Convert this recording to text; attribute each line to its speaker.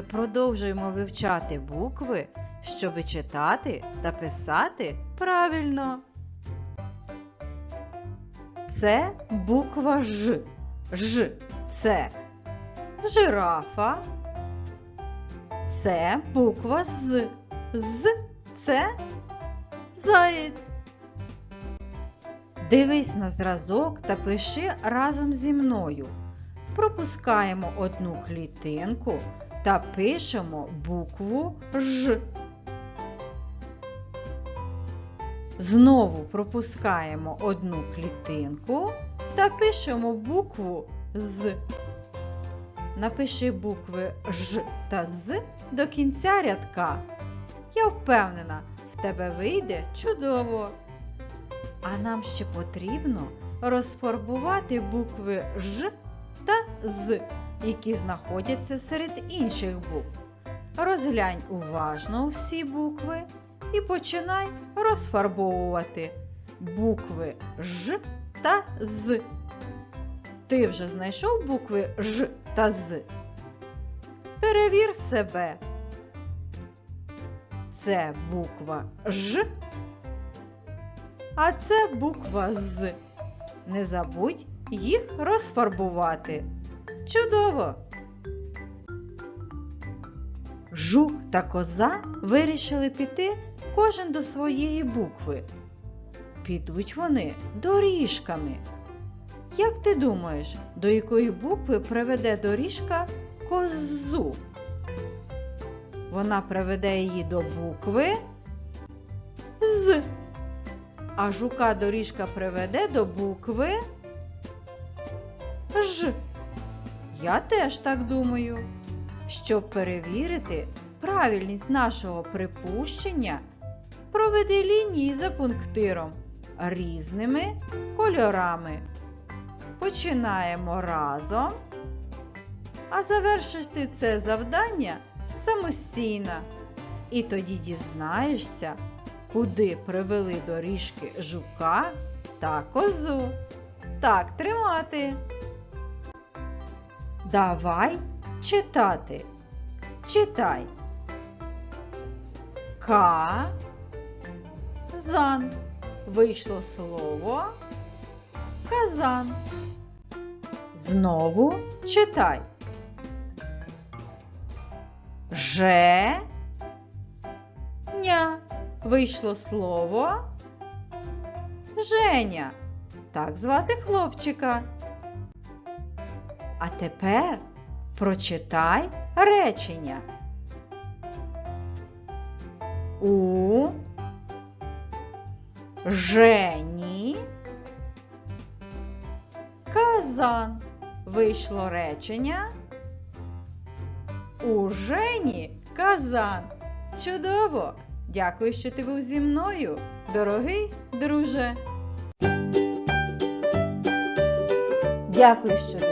Speaker 1: продовжуємо вивчати букви, щоби читати та писати правильно. Це буква Ж. Ж це жирафа. Це буква З. З це заєць. Дивись на зразок та пиши разом зі мною. Пропускаємо одну клітинку та пишемо букву Ж. Знову пропускаємо одну клітинку та пишемо букву З. Напиши букви Ж та З до кінця рядка. Я впевнена, в тебе вийде чудово. А нам ще потрібно розфарбувати букви Ж та З, які знаходяться серед інших букв. Розглянь уважно всі букви і починай розфарбовувати букви Ж та З. Ти вже знайшов букви Ж та З? Перевір себе. Це буква Ж, а це буква З. Не забудь їх розфарбувати. Чудово! Жук та коза вирішили піти кожен до своєї букви. Підуть вони доріжками. Як ти думаєш, до якої букви приведе доріжка козу? Вона приведе її до букви з. А жука доріжка приведе до букви Ж. Я теж так думаю. Щоб перевірити правильність нашого припущення, проведи лінії за пунктиром різними кольорами. Починаємо разом, а завершити це завдання самостійно. І тоді дізнаєшся, куди привели доріжки жука та козу. Так тримати. Давай читати. Читай. Ка. Зан. Вийшло слово казан. Знову читай. Же. Ня. Вийшло слово Женя. Так звати хлопчика. А тепер прочитай речення. У Жені казан. Вийшло речення. У Жені казан. Чудово! Дякую, що ти був зі мною, дорогий друже. Дякую, що дивилися.